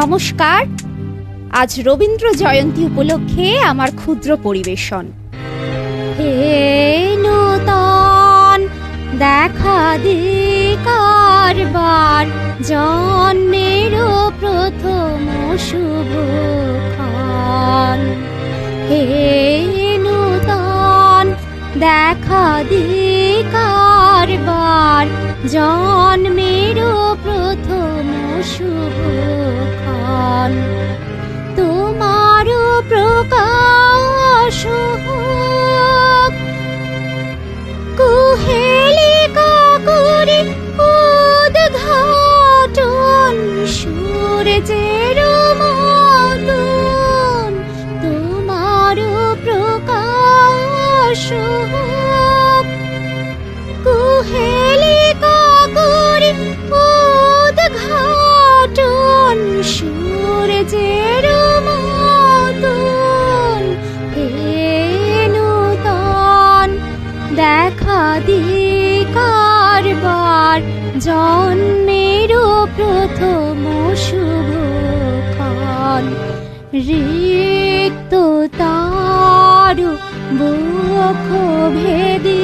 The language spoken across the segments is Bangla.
নমস্কার। আজ রবীন্দ্র জয়ন্তী উপলক্ষে আমার ক্ষুদ্র পরিবেশন। হে নূতন, দেখা দে কারবার জন্মেরও প্রথম শুভ ক্ষণ। হে নূতন, দেখা দে কারবার জন্মেরও প্রথম শুভ কুহেলিকা করে উদ্ঘাটন সূর্যের মতন হে নূতন দেখা জন্মেরও প্রথম শুভক্ষণ রিক্ত তারু বুক ভেদে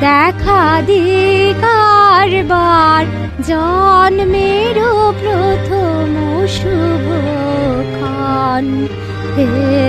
দেখা দি কারবার জন্মেরও প্রথম শুভ খান হে